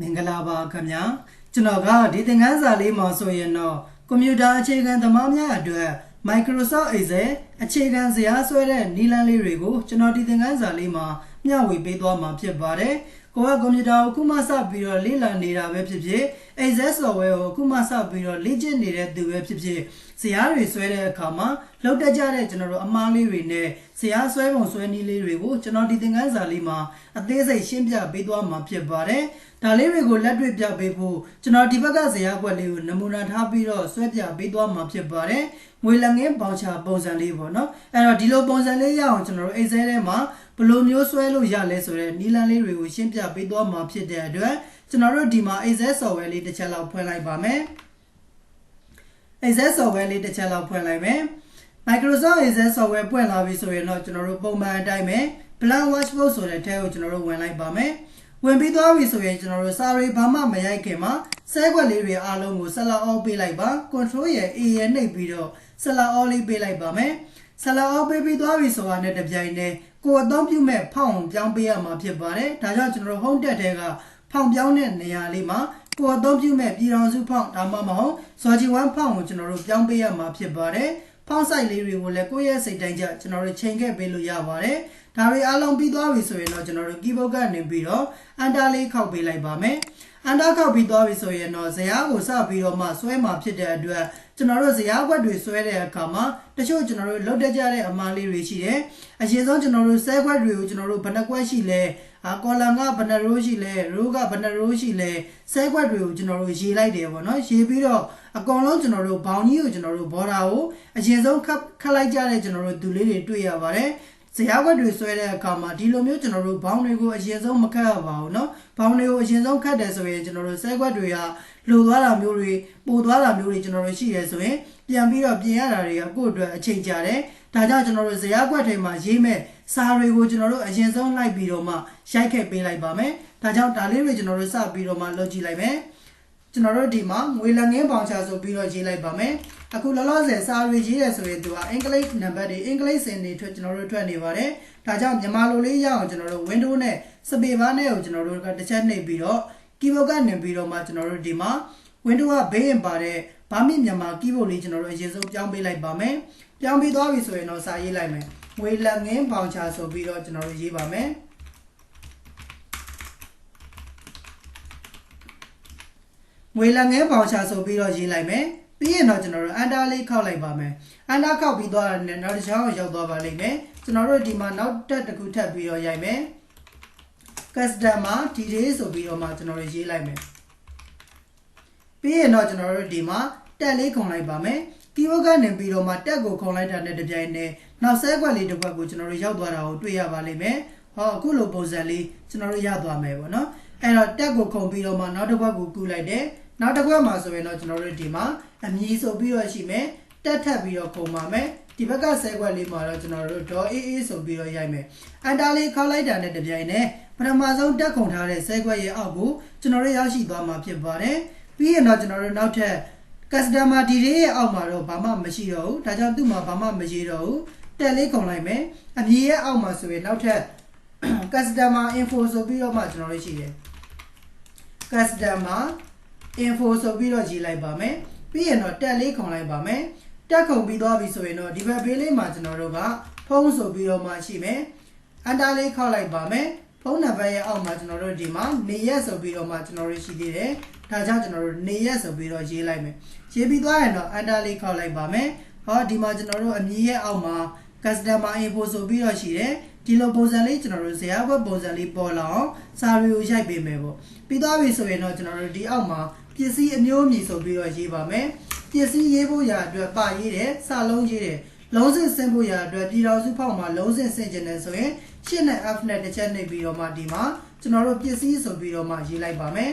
မင်္ဂလာပါခင်ဗျာကျွန်တော်ကဒီသင်ခန်းစာလေးမှာဆိုရင်တော့ကွန်ပျူတာအခြေခံသမားများအတွက် Microsoft Excel အခြေခံဇာတ်ဆွဲတဲ့နည်းလမ်းလေးတွေကိုကျွန်တော်ဒီသင်ခန်းစာလေးမှာ မျှဝေပေးသွားမှာဖြစ်ပါတယ်ကိုကကွန်ပျူတာကိုခုမှစပြီးတော့လေ့လာနေတာပဲဖြစ်ဖြစ် Excel software ကိုခုမှစပြီးတော့လေ့ကျင့်နေတဲ့သူပဲဖြစ်ဖြစ်ဇာတ်တွေဆွဲတဲ့အခါမှာလောက်တက်ကြတဲ့ကျွန်တော်တို့အမားလေးတွေနဲ့ဇာတ်ဆွဲပုံဆွဲနည်းလေးတွေကိုကျွန်တော်ဒီသင်ခန်းစာလေးမှာအသေးစိတ်ရှင်းပြပေးသွားမှာဖြစ်ပါတယ်ဒါလေးတွေကိုလက်တွေ့ပြပေးဖို့ကျွန်တော်ဒီဘက်ကဇာတ်ဘွက်လေးကိုနမူနာထားပြီးတော့ဆွဲပြပေးသွားမှာဖြစ်ပါတယ်ငွေလက်ငင်းပေါင်ချပုံစံလေးပေါ့နော်အဲ့တော့ဒီလိုပုံစံလေးရအောင်ကျွန်တော်တို့ Excel ထဲမှာ ဘယ်လိုမျိုးဆွဲလို့ရလဲဆိုတော့နီလန်လေးတွေကိုရှင်းပြပေးသွားမှာဖြစ်တဲ့အတွက်ကျွန်တော်တို့ဒီမှာ Excel software လေးတစ်ချက်လောက်ဖွင့်လိုက်ပါမယ် Excel software လေးတစ်ချက်လောက်ဖွင့်လိုက်မယ် Microsoft Excel software ပွင့်လာပြီဆိုရင်တော့ကျွန်တော်တို့ပုံမှန်အတိုင်းပဲ Blank Watchbook ဆိုတဲ့ tab ကိုကျွန်တော်တို့ဝင်လိုက်ပါမယ်ဝင်ပြီးသွားပြီဆိုရင်ကျွန်တော်တို့စာရီဘာမှမရိုက်ခင်မှာဆဲခွက်လေးတွေအားလုံးကိုဆက်လက်အောပေးလိုက်ပါ control ရဲ့ A ရဲ့နှိပ်ပြီးတော့ဆက်လက်အောလေးပေးလိုက်ပါမယ်ဆက်လက်အောပေးပြီးသွားပြီဆိုတာနဲ့တပြိုင်တည်း ကိုအသုံးပြုမဲ့ဖောင်းပြောင်းပေးရမှာဖြစ်ပါတယ်ဒါကြောင့်ကျွန်တော်တို့ home tab ထဲကဖောင်းပြောင်းတဲ့နေရာလေးမှာကိုအသုံးပြုမဲ့ပြည်တော်စုဖောင်းဒါမှမဟုတ် Soji 1ဖောင်းကိုကျွန်တော်တို့ပြောင်းပေးရမှာဖြစ်ပါတယ်ဖောင်းဆိုင်လေးတွေကိုလည်းကိုယ့်ရဲ့စိတ်တိုင်းကျကျွန်တော်တို့ချိန်ခဲ့ပေးလို့ရပါတယ်ဒါတွေအားလုံးပြီးသွားပြီဆိုရင်တော့ကျွန်တော်တို့ keyboard ကနေပြီးတော့ enter လေးခောက်ပေးလိုက်ပါမယ် enter ခောက်ပြီးသွားပြီဆိုရင်တော့ဇယားကိုစပြီးတော့မှဆွဲမှာဖြစ်တဲ့အတွက်ကျွန်တော်တို့ဇယားခွက်တွေဆွဲတဲ့အခါမှာတချို့ကျွန်တော်တို့လုတ်တက်ကြတဲ့အမားလေးတွေရှိတယ်အရင်ဆုံးကျွန်တော်တို့ဆဲခွက်တွေကိုကျွန်တော်တို့ဘယ်နှခွက်ရှိလဲအာကော်လမ်ကဘယ်နှရိုးရှိလဲရိုးကဘယ်နှရိုးရှိလဲဆဲခွက်တွေကိုကျွန်တော်တို့ရေးလိုက်တယ်ပေါ့နော်ရေးပြီးတော့အကောင်လုံးကျွန်တော်တို့ဘောင်ကြီးကိုကျွန်တော်တို့ဘော်ဒါကိုအရင်ဆုံးခတ်ခတ်လိုက်ကြတဲ့ကျွန်တော်တို့သူလေးတွေတွေ့ရပါတယ် ဇရာခွက်တွေဆွဲတဲ့အခါမှာဒီလိုမျိုးကျွန်တော်တို့ဘောင်းတွေကိုအရင်ဆုံးမခတ်ရပါဘူးเนาะဘောင်းတွေကိုအရင်ဆုံးခတ်တယ်ဆိုရင်ကျွန်တော်တို့ဆဲခွက်တွေကလိုသွားတာမျိုးတွေပိုသွားတာမျိုးတွေကျွန်တော်တို့ရှိရဲဆိုရင်ပြန်ပြီးတော့ပြင်ရတာတွေကကိုယ့်အတွက်အချိန်ကြာတယ်ဒါကြောင့်ကျွန်တော်တို့ဇရာခွက်ထဲမှာရေးမဲ့စာတွေကိုကျွန်တော်တို့အရင်ဆုံးလိုက်ပြီးတော့မှရိုက်ခဲ့ပေးလိုက်ပါမယ်ဒါကြောင့်ဒါလေးတွေကျွန်တော်တို့စပြီးတော့မှလုပ်ကြည့်လိုက်မယ် ကျွန်တော်တို့ဒီမှာငွေလက်ငင်းပေါင်ချဆိုပြီးတော့ရေးလိုက်ပါမယ်အခုလောလောဆယ်စာရေးရေးရဆိုရင်သူကအင်္ဂလိပ်နံပါတ်တွေအင်္ဂလိပ်စင်တွေထွက်ကျွန်တော်တို့ထွက်နေပါတယ်ဒါကြောင့်မြန်မာလိုလေးရအောင်ကျွန်တော်တို့ window နဲ့စပေဘာနဲ့ကိုကျွန်တော်တို့ကတစ်ချက်နှိပ်ပြီးတော့ keyboard ကနေပြီးတော့မှကျွန်တော်တို့ဒီမှာ window ကဘေးရင်ပါတဲ့ဘာမြင့်မြန်မာ keyboard လေးကျွန်တော်တို့အရင်ဆုံးပြောင်းပေးလိုက်ပါမယ်ပြောင်းပြီးသွားပြီဆိုရင်တော့စာရေးလိုက်မယ်ငွေလက်ငင်းပေါင်ချဆိုပြီးတော့ကျွန်တော်တို့ရေးပါမယ် ငွေလက်ငင်းပေါင်ချဆိုပြီးတော့ရေးလိုက်မယ်ပြီးရင်တော့ကျွန်တော်တို့အန်တာလေးခောက်လိုက်ပါမယ်အန်တာခောက်ပြီးသွားတဲ့နောက်တစ်ချောင်းကိုရောက်သွားပါလိမ့်မယ်ကျွန်တော်တို့ဒီမှာနောက်တက်တစ်ခုထပ်ပြီးတော့ရိုက်မယ် customer detail ဆိုပြီးတော့မှကျွန်တော်တို့ရေးလိုက်မယ်ပြီးရင်တော့ကျွန်တော်တို့ဒီမှာတက်လေးခုံလိုက်ပါမယ် keyword ကနေပြီးတော့မှတက်ကိုခုံလိုက်တာနဲ့တပြိုင်တည်းနောက်ဆဲခွက်လေးတစ်ခွက်ကိုကျွန်တော်တို့ရောက်သွားတာကိုတွေ့ရပါလိမ့်မယ်ဟောအခုလိုပုံစံလေးကျွန်တော်တို့ရသွားမယ်ပေါ့နော်အဲ့တော့တက်ကိုခုံပြီးတော့မှနောက်တစ်ခွက်ကိုကူးလိုက်တယ် နောက်တစ်ခွက်မှာဆိုရင်တော့ကျွန်တော်တို့ဒီမှာအမည်ဆိုပြီးတော့ရှိမယ်တက်ထပ်ပြီးတော့ခုံပါမယ်ဒီဘက်ကဆဲခွက်လေးမှာတော့ကျွန်တော်တို့ .aa ဆိုပြီးတော့ရိုက်မယ်အန်တာလေးခောက်လိုက်တာနဲ့တပြိုင်နက်ပထမဆုံးတက်ခုံထားတဲ့ဆဲခွက်ရဲ့အောက်ကိုကျွန်တော်တို့ရရှိသွားမှာဖြစ်ပါတယ်ပြီးရင်တော့ကျွန်တော်တို့နောက်ထပ် customer detail ရဲ့အောက်မှာတော့ဘာမှမရှိတော့ဘူးဒါကြောင့်သူ့မှာဘာမှမရှိတော့ဘူးတက်လေးခုံလိုက်မယ်အမည်ရဲ့အောက်မှာဆိုရင်နောက်ထပ် customer info ဆိုပြီးတော့မှကျွန်တော်တို့ရှိတယ် customer info ဆိုပြီးတော့ရေးလိုက်ပါမယ်ပြီးရင်တော့တက်လေးခုံလိုက်ပါမယ်တက်ခုံပြီးသွားပြီဆိုရင်တော့ဒီဘက်ဘေးလေးမှာကျွန်တော်တို့ကဖုန်းဆိုပြီးတော့မှရှိမယ်အန်တာလေးခောက်လိုက်ပါမယ်ဖုန်းနံပါတ်ရဲ့အောက်မှာကျွန်တော်တို့ဒီမှာနေရက်ဆိုပြီးတော့မှကျွန်တော်တို့ရှိသေးတယ်ဒါကြောင့်ကျွန်တော်တို့နေရက်ဆိုပြီးတော့ရေးလိုက်မယ်ရေးပြီးသွားရင်တော့အန်တာလေးခောက်လိုက်ပါမယ်ဟောဒီမှာကျွန်တော်တို့အမည်ရဲ့အောက်မှာ customer info ဆိုပြီးတော့ရှိတယ်ဒီလိုပုံစံလေးကျွန်တော်တို့ဇာတ်ဘက်ပုံစံလေးပေါ်လာအောင်စာရီကိုရိုက်ပေးမယ်ပေါ့ပြီးသွားပြီဆိုရင်တော့ကျွန်တော်တို့ဒီအောက်မှာ ပစ္စည်းအမျိုးအမည်ဆိုပြီးတော့ရေးပါမယ်ပစ္စည်းရေးဖို့ရာအတွက်ပရေးတယ်စာလုံးရေးတယ်လုံးစင်ဆင်းဖို့ရာအတွက်ပြည်တော်စုဖောက်မှာလုံးစင်ဆင်ကျင်တယ်ဆိုရင်ရှင်းနဲ့ F နဲ့တစ်ချက်နှိပ်ပြီးတော့မှဒီမှာကျွန်တော်တို့ပစ္စည်းဆိုပြီးတော့မှရေးလိုက်ပါမယ်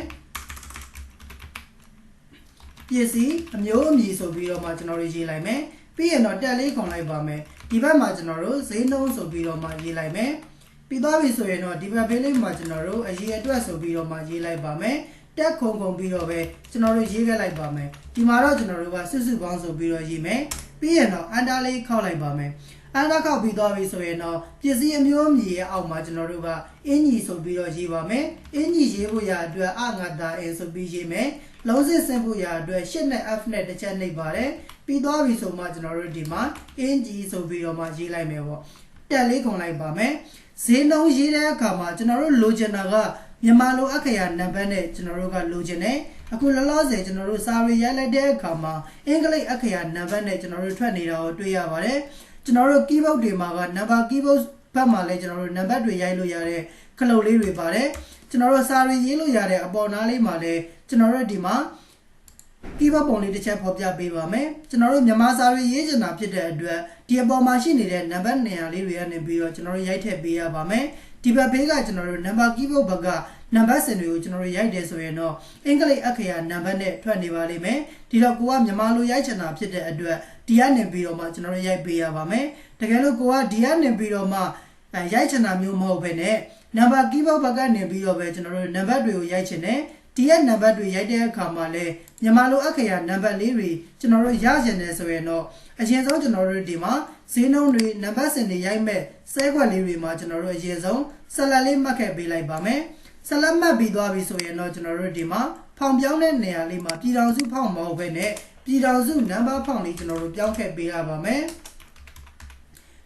ပစ္စည်းအမျိုးအမည်ဆိုပြီးတော့မှကျွန်တော်တို့ရေးလိုက်မယ်ပြီးရင်တော့တက်လေးခွန်လိုက်ပါမယ်ဒီဘက်မှာကျွန်တော်တို့ဈေးနှုန်းဆိုပြီးတော့မှရေးလိုက်မယ်ပြီးသွားပြီဆိုရင်တော့ဒီဘက်ဘေးလေးမှာကျွန်တော်တို့အရေးအတွက်ဆိုပြီးတော့မှရေးလိုက်ပါမယ် တက်ခုံခုံပြီးတော့ပဲကျွန်တော်တို့ရေးခဲ့လိုက်ပါမယ်ဒီမှာတော့ကျွန်တော်တို့ကစွတ်စွတ်ပေါင်းဆိုပြီးတော့ရေးမယ်ပြီးရင်တော့အန်တာလေးခောက်လိုက်ပါမယ်အန်ဒါခောက်ပြီးသွားပြီဆိုရင်တော့ပစ္စည်းအမျိုးအမည်ရဲ့အောက်မှာကျွန်တော်တို့ကအင်ကြီးဆိုပြီးတော့ရေးပါမယ်အင်ကြီးရေးဖို့ရအတွက်အငါတာအင်ဆိုပြီးရေးမယ်လုံးစစ်ဆင်းဖို့ရအတွက်ရှစ်နဲ့ F နဲ့တစ်ချက်နှိပ်ပါတယ်ပြီးသွားပြီဆိုမှကျွန်တော်တို့ဒီမှာအင်ကြီးဆိုပြီးတော့မှရေးလိုက်မယ်ပေါ့တက်လေးခုံလိုက်ပါမယ်ဈေးနှုန်းရေးတဲ့အခါမှာကျွန်တော်တို့လိုချင်တာက မြန်မာလိုအခရာနံပါတ်နဲ့ကျွန်တော်တို့ကလိုချင်တယ်အခုလောလောဆယ်ကျွန်တော်တို့စာရီရိုက်လိုက်တဲ့အခါမှာအင်္ဂလိပ်အခရာနံပါတ်နဲ့ကျွန်တော်တို့ထွက်နေတာကိုတွေ့ရပါတယ်ကျွန်တော်တို့ keyboard တွေမှာက number keyboard ဘက်မှာလည်းကျွန်တော်တို့နံပါတ်တွေရိုက်လို့ရတဲ့ခလုတ်လေးတွေပါတယ်ကျွန်တော်တို့စာရီရေးလို့ရတဲ့အပေါ်နားလေးမှာလည်းကျွန်တော်တို့ဒီမှာ keyboard ပုံလေးတစ်ချက်ဖော်ပြပေးပါမယ်ကျွန်တော်တို့မြန်မာစာရီရေးချင်တာဖြစ်တဲ့အတွက်ဒီအပေါ်မှာရှိနေတဲ့နံပါတ်နေရာလေးတွေကနေပြီးတော့ကျွန်တော်တို့ရိုက်ထည့်ပေးရပါမယ် ဒီဘက်ဘေးကကျွန်တော်တို့ number keyboard ဘက်ကနံပါတ်စင်တွေကိုကျွန်တော်တို့ရိုက်တယ်ဆိုရင်တော့အင်္ဂလိပ်အခရာနံပါတ်နဲ့ထွက်နေပါလိမ့်မယ်ဒီတော့ကိုကမြန်မာလိုရိုက်ချင်တာဖြစ်တဲ့အတွက်ဒီကနေပြီးတော့မှကျွန်တော်တို့ရိုက်ပေးရပါမယ်တကယ်လို့ကိုကဒီကနေပြီးတော့မှရိုက်ချင်တာမျိုးမဟုတ်ဘဲနဲ့နံပါတ် keyboard ဘက်ကနေပြီးတော့ပဲကျွန်တော်တို့နံပါတ်တွေကိုရိုက်ချင်တယ် ဒီရဲ့နံပါတ်တွေရိုက်တဲ့အခါမှာလဲမြန်မာလိုအခရာနံပါတ်လေးတွေကျွန်တော်တို့ရကျင်တယ်ဆိုရင်တော့အရင်ဆုံးကျွန်တော်တို့ဒီမှာဈေးနှုန်းတွေနံပါတ်စင်တွေရိုက်မဲ့စဲခွက်လေးတွေမှာကျွန်တော်တို့အရင်ဆုံးဆက်လက်လေးမှတ်ခဲ့ပေးလိုက်ပါမယ်ဆက်လက်မှတ်ပြီးသွားပြီဆိုရင်တော့ကျွန်တော်တို့ဒီမှာဖောင်ပြောင်းတဲ့နေရာလေးမှာပြည်တော်စုဖောင်မဟုတ်ဘဲနဲ့ပြည်တော်စုနံပါတ်ဖောင်လေးကျွန်တော်တို့ပြောင်းခဲ့ပေးရပါမယ်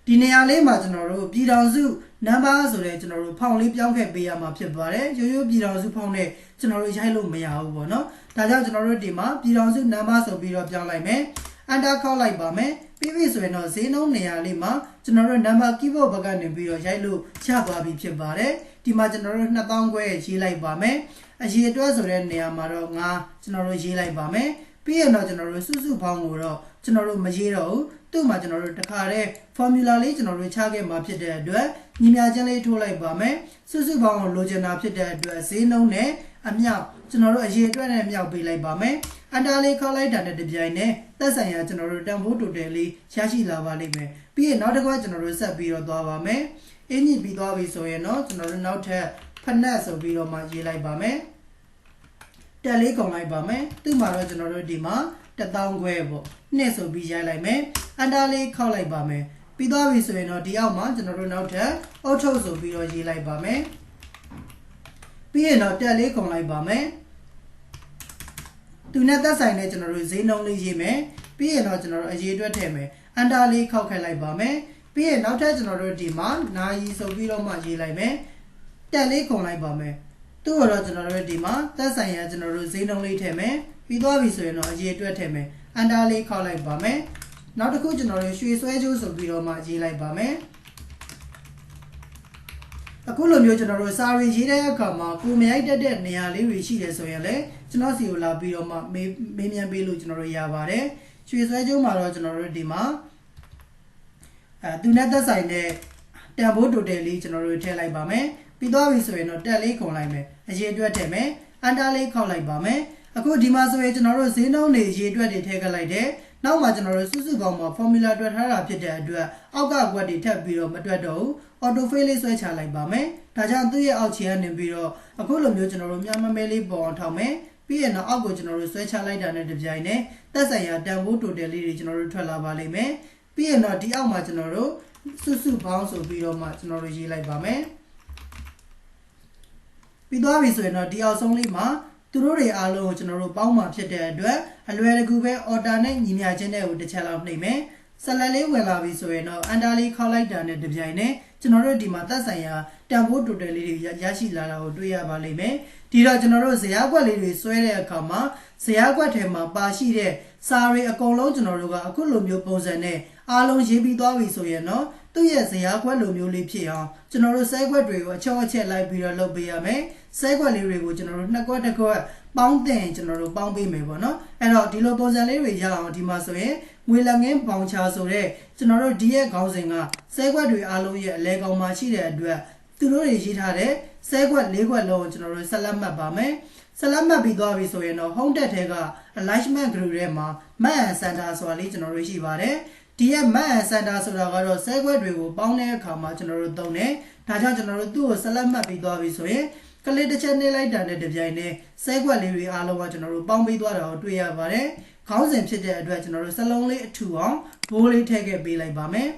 ဒီနေရာလေးမှာကျွန်တော်တို့ပြည်တော်စု နံပါတ်ဆိုတဲ့ကျွန်တော်တို့ဖောင်လေးပြောင်းခဲ့ပေးရမှာဖြစ်ပါတယ်ရိုးရိုးပြည်တော်စုဖောင်နဲ့ကျွန်တော်တို့ရိုက်လို့မရဘူးပေါ့နော်ဒါကြောင့်ကျွန်တော်တို့ဒီမှာပြည်တော်စုနံပါတ်ဆိုပြီးတော့ပြောင်းလိုက်မယ်အန်တာခောက်လိုက်ပါမယ်ပြီးပြီဆိုရင်တော့ဈေးနှုန်းနေရာလေးမှာကျွန်တော်တို့နံပါတ် keyboard ဘက်ကနေပြီးတော့ရိုက်လို့ချသွားပြီဖြစ်ပါတယ်ဒီမှာကျွန်တော်တို့2000ခွဲရေးလိုက်ပါမယ်အရေးအတွက်ဆိုတဲ့နေရာမှာတော့ငါကျွန်တော်တို့ရေးလိုက်ပါမယ် ပြီးရင်တော့ကျွန်တော်တို့စုစုပေါင်းကိုတော့ကျွန်တော်တို့မရေးတော့ဘူးသူ့မှာကျွန်တော်တို့တခါတည်း formula လေးကျွန်တော်တို့ချခဲ့မှာဖြစ်တဲ့အတွက်ညီမြချင်းလေးထိုးလိုက်ပါမယ်စုစုပေါင်းကိုလိုချင်တာဖြစ်တဲ့အတွက်ဈေးနှုန်းနဲ့အမြောက်ကျွန်တော်တို့အရေးအတွက်နဲ့မြောက်ပေးလိုက်ပါမယ်အန်တာလေးခောက်လိုက်တာနဲ့တပြိုင်နက်သက်ဆိုင်ရာကျွန်တော်တို့တန်ဖိုးတိုတယ်လေးရရှိလာပါလိမ့်မယ်ပြီးရင်နောက်တစ်ခါကျွန်တော်တို့ဆက်ပြီးတော့သွားပါမယ်အင်းကြီးပြီးသွားပြီဆိုရင်တော့ကျွန်တော်တို့နောက်ထပ်ဖနက်ဆိုပြီးတော့မှရေးလိုက်ပါမယ် တက်လေးကုန်လိုက်ပါမယ်သူ့မှာတော့ကျွန်တော်တို့ဒီမှာ1000ခွဲပေါ့နှစ်ဆိုပြီးရိုက်လိုက်မယ်အန်တာလေးခောက်လိုက်ပါမယ်ပြီးသွားပြီဆိုရင်တော့ဒီအောက်မှာကျွန်တော်တို့နောက်ထပ်အုတ်ထုတ်ဆိုပြီးတော့ရေးလိုက်ပါမယ်ပြီးရင်တော့တက်လေးကုန်လိုက်ပါမယ်သူနဲ့သက်ဆိုင်တဲ့ကျွန်တော်တို့ဈေးနှုန်းလေးရေးမယ်ပြီးရင်တော့ကျွန်တော်တို့အရေးအတွက်ထည့်မယ်အန်တာလေးခောက်ခက်လိုက်ပါမယ်ပြီးရင်နောက်ထပ်ကျွန်တော်တို့ဒီမှာနာယီဆိုပြီးတော့မှရေးလိုက်မယ်တက်လေးကုန်လိုက်ပါမယ် သူ့တော့ကျွန်တော်တို့ဒီမှာသက်ဆိုင်ရာကျွန်တော်တို့ဈေးနှုန်းလေးထည့်မယ်ပြီးသွားပြီဆိုရင်တော့အရေးအတွက်ထည့်မယ်အန်တာလေးခောက်လိုက်ပါမယ်နောက်တစ်ခုကျွန်တော်တို့ရွှေဆွဲကြိုးဆိုပြီးတော့မှရေးလိုက်ပါမယ်အခုလိုမျိုးကျွန်တော်တို့စာရီရေးတဲ့အခါမှာကိုမရိုက်တတ်တဲ့နေရာလေးတွေရှိတယ်ဆိုရင်လည်းကျွန်တော်စီကိုလာပြီးတော့မှမေးမေးမြန်းပေးလို့ကျွန်တော်တို့ရပါတယ်ရွှေဆွဲကြိုးမှာတော့ကျွန်တော်တို့ဒီမှာအဲသူနဲ့သက်ဆိုင်တဲ့တန်ဖိုးတိုတယ်လေးကျွန်တော်တို့ထည့်လိုက်ပါမယ် ပြီးသွားပြီဆိုရင်တော့တက်လေးခုံလိုက်မယ်အရေးအတွက်ထည့်မယ်အန်တာလေးခောက်လိုက်ပါမယ်အခုဒီမှာဆိုရင်ကျွန်တော်တို့ဈေးနှုန်းတွေရေးအတွက်တွေထည့်ခဲ့လိုက်တယ်နောက်မှကျွန်တော်တို့စုစုပေါင်းမှာ formula တွက်ထားတာဖြစ်တဲ့အတွက်အောက်ကကွက်တွေထပ်ပြီးတော့မတွက်တော့ဘူး auto fill လေးဆွဲချလိုက်ပါမယ်ဒါကြောင့်သူ့ရဲ့အောက်ခြေကနေပြီးတော့အခုလိုမျိုးကျွန်တော်တို့မြန်မာမဲလေးပေါ်အောင်ထောက်မယ်ပြီးရင်တော့အောက်ကိုကျွန်တော်တို့ဆွဲချလိုက်တာနဲ့တပြိုင်နက်သက်ဆိုင်ရာတန်ဖိုး total လေးတွေကျွန်တော်တို့ထွက်လာပါလိမ့်မယ်ပြီးရင်တော့ဒီအောက်မှာကျွန်တော်တို့စုစုပေါင်းဆိုပြီးတော့မှကျွန်တော်တို့ရေးလိုက်ပါမယ် ပြီးသွားပြီဆိုရင်တော့ဒီအောက်ဆုံးလေးမှာသူတို့တွေအားလုံးကိုကျွန်တော်တို့ပေါင်းမှဖြစ်တဲ့အတွက်အလွယ်တကူပဲ order နဲ့ညီမျှခြင်းတဲ့ကိုတစ်ချက်လောက်နှိပ်မယ်ဆက်လက်လေးဝင်လာပြီဆိုရင်တော့အန်တာလေးခောက်လိုက်တာနဲ့တပြိုင်နက်ကျွန်တော်တို့ဒီမှာသက်ဆိုင်ရာတန်ဖိုး total လေးတွေရရှိလာတာကိုတွေ့ရပါလိမ့်မယ်ဒီတော့ကျွန်တော်တို့ဇရာကွက်လေးတွေဆွဲတဲ့အခါမှာဇရာကွက်ထဲမှာပါရှိတဲ့စာရီအကုန်လုံးကျွန်တော်တို့ကအခုလိုမျိုးပုံစံနဲ့ အားလုံးရေးပြီးသွားပြီဆိုရင်တော့သူ့ရဲ့ဇရာခွက်လိုမျိုးလေးဖြစ်အောင်ကျွန်တော်တို့ဆဲခွက်တွေကိုအချောအချက်လိုက်ပြီးတော့လုပ်ပေးရမယ်ဆဲခွက်လေးတွေကိုကျွန်တော်တို့နှစ်ခွက်တစ်ခွက်ပေါင်းတင်ကျွန်တော်တို့ပေါင်းပေးမယ်ပေါ့နော်အဲ့တော့ဒီလိုပုံစံလေးတွေရအောင်ဒီမှာဆိုရင်ငွေလက်ငင်းပေါင်ချာဆိုတဲ့ကျွန်တော်တို့ဒီရဲ့ခေါင်းစဉ်ကဆဲခွက်တွေအားလုံးရဲ့အလဲကောင်မှာရှိတဲ့အတွက်သူတို့တွေရေးထားတဲ့ဆဲခွက်၄ခွက်လုံးကိုကျွန်တော်တို့ဆက်လက်မှတ်ပါမယ်ဆက်လက်မှတ်ပြီးသွားပြီဆိုရင်တော့ home tab ထဲက alignment group ထဲမှာ map and center ဆိုတာလေးကျွန်တော်တို့ရှိပါတယ် ဒီရဲ့ map and center ဆိုတာကတော့ဆဲခွက်တွေကိုပေါင်းတဲ့အခါမှာကျွန်တော်တို့သုံးတယ်ဒါကြောင့်ကျွန်တော်တို့သူ့ကိုဆက်လက်မှတ်ပြီးသွားပြီဆိုရင်ကလစ်တစ်ချက်နှိပ်လိုက်တာနဲ့တပြိုင်နက်ဆဲခွက်လေးတွေအားလုံးကကျွန်တော်တို့ပေါင်းပြီးသွားတာကိုတွေ့ရပါတယ်ခေါင်းစဉ်ဖြစ်တဲ့အတွက်ကျွန်တော်တို့စလုံးလေးအထူအောင်ဘိုးလေးထည့်ခဲ့ပေးလိုက်ပါမယ်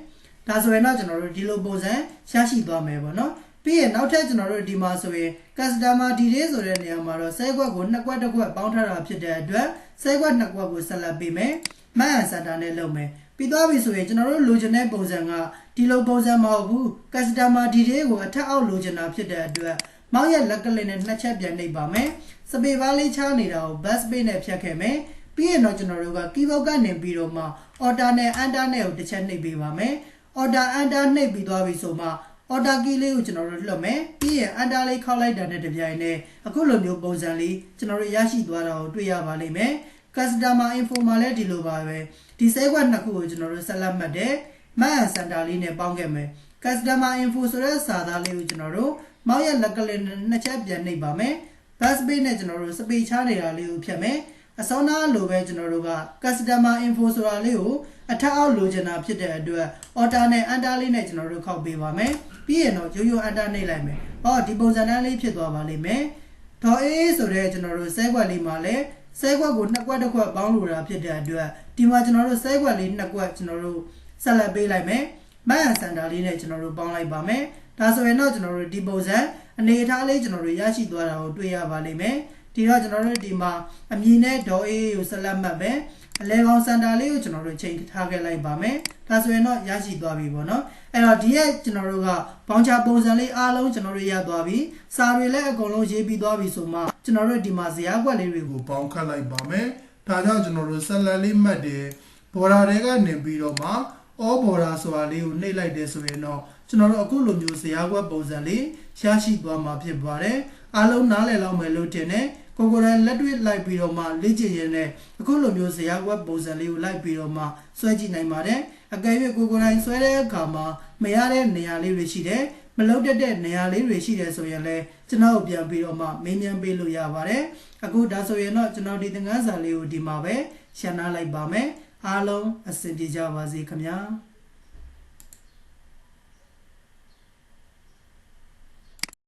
ဒါဆိုရင်တော့ကျွန်တော်တို့ဒီလိုပုံစံရရှိသွားမယ်ပေါ့နော် ပြီးရင်နောက်ထပ်ကျွန်တော်တို့ဒီမှာဆိုရင် customer detail ဆိုတဲ့နေရာမှာတော့ဆဲခွက်ကိုနှစ်ခွက်တစ်ခွက်ပေါင်းထားတာဖြစ်တဲ့အတွက်ဆဲခွက်နှစ်ခွက်ကိုဆက်လက်ပေးမယ်မှတ်အစတာနဲ့လုပ်မယ်ပြီးသွားပြီဆိုရင်ကျွန်တော်တို့လိုချင်တဲ့ပုံစံကဒီလိုပုံစံမဟုတ်ဘူး customer detail ကိုအထက်အောက်လိုချင်တာဖြစ်တဲ့အတွက်မောက်ရဲ့လက်ကလေးနဲ့နှစ်ချက်ပြန်နှိပ်ပါမယ်စပေပါးလေးချနေတာကို bus space နဲ့ဖြတ်ခဲ့မယ်ပြီးရင်တော့ကျွန်တော်တို့က keyboard ကနေပြီးတော့မှ order နဲ့ enter နဲ့ကိုတစ်ချက်နှိပ်ပေးပါမယ် order enter နှိပ်ပြီးသွားပြီဆိုမှ order key လေးကိုကျွန်တော်တို့လွှတ်မယ်ပြီးရင် enter လေးခောက်လိုက်တာနဲ့တပြိုင်နက်အခုလိုမျိုးပုံစံလေးကျွန်တော်တို့ရရှိသွားတာကိုတွေ့ရပါလိမ့်မယ် customer info မှာလည်းဒီလိုပါပဲဒီစဲခွက်နှစ်ခုကိုကျွန်တော်တို့ဆက်လက်မှတ်တယ်မှတ်စင်တာလေးနဲ့ပေါင်းခဲ့မယ် customer info ဆိုတဲ့စာသားလေးကိုကျွန်တော်တို့မောက်ရဲ့လက်ကလေးနဲ့နှစ်ချက်ပြန်နှိပ်ပါမယ် bus page နဲ့ကျွန်တော်တို့စပေချားနေတာလေးကိုဖြတ်မယ် အစောနာလိုပဲကျွန်တော်တို့က customer info ဆိုတာလေးကိုအထက်အောက်လိုချင်တာဖြစ်တဲ့အတွက် order နဲ့ enter လေးနဲ့ကျွန်တော်တို့ခောက်ပေးပါမယ်ပြီးရင်တော့ရိုးရိုး enter နှိပ်လိုက်မယ်ဟောဒီပုံစံတန်းလေးဖြစ်သွားပါလိမ့်မယ်ဒေါ်အေးဆိုတဲ့ကျွန်တော်တို့ဆဲခွက်လေးမှာလည်းဆဲခွက်ကိုနှစ်ခွက်တစ်ခွက်ပေါင်းလို့တာဖြစ်တဲ့အတွက်ဒီမှာကျွန်တော်တို့ဆဲခွက်လေးနှစ်ခွက်ကျွန်တော်တို့ဆက်လက်ပေးလိုက်မယ်မန်စန်တာလေးနဲ့ကျွန်တော်တို့ပေါင်းလိုက်ပါမယ်ဒါဆိုရင်တော့ကျွန်တော်တို့ဒီပုံစံအနေအထားလေးကျွန်တော်တို့ရရှိသွားတာကိုတွေ့ရပါလိမ့်မယ် ဒီတော့ကျွန်တော်တို့ဒီမှာအမည်နဲ့ဒေါ်အေးကိုဆက်လက်မှတ်မယ်အလဲကောင်စန်တာလေးကိုကျွန်တော်တို့ချိန်ထားခဲ့လိုက်ပါမယ်ဒါဆိုရင်တော့ရရှိသွားပြီပေါ့နော်အဲ့တော့ဒီရဲ့ကျွန်တော်တို့ကဘောင်ချပုံစံလေးအားလုံးကျွန်တော်တို့ရသွားပြီစာတွေလည်းအကုန်လုံးရေးပြီးသွားပြီဆိုမှကျွန်တော်တို့ဒီမှာဇာတ်ကွက်လေးတွေကိုကိုပေါင်းခတ်လိုက်ပါမယ်ဒါကြောင့်ကျွန်တော်တို့ဆက်လက်လေးမှတ်တယ်ဘော်ဒါတွေကနေပြီးတော့မှအောဘော်ဒါဆိုတာလေးကိုနှိပ်လိုက်တယ်ဆိုရင်တော့ကျွန်တော်တို့အခုလိုမျိုးဇာတ်ကွက်ပုံစံလေးရရှိသွားမှာဖြစ်ပါတယ် အားလုံးနားလည်လောက်မယ်လို့ထင်တယ်ကိုကိုယ်တိုင်လက်တွေ့လိုက်ပြီးတော့မှလေ့ကျင့်ရင်းနဲ့အခုလိုမျိုးဇာတ်ကွက်ပုံစံလေးကိုလိုက်ပြီးတော့မှဆွဲကြည့်နိုင်ပါတယ်အကယ်၍ကိုကိုယ်တိုင်ဆွဲတဲ့အခါမှာမရတဲ့နေရာလေးတွေရှိတယ်မလုံးတက်တဲ့နေရာလေးတွေရှိတယ်ဆိုရင်လည်းကျွန်တော်ပြန်ပြီးတော့မှမေးမြန်းပေးလို့ရပါတယ်အခုဒါဆိုရင်တော့ကျွန်တော်ဒီသင်ခန်းစာလေးကိုဒီမှာပဲရှင်းနာလိုက်ပါမယ်အားလုံးအဆင်ပြေကြပါစေခင်ဗျာ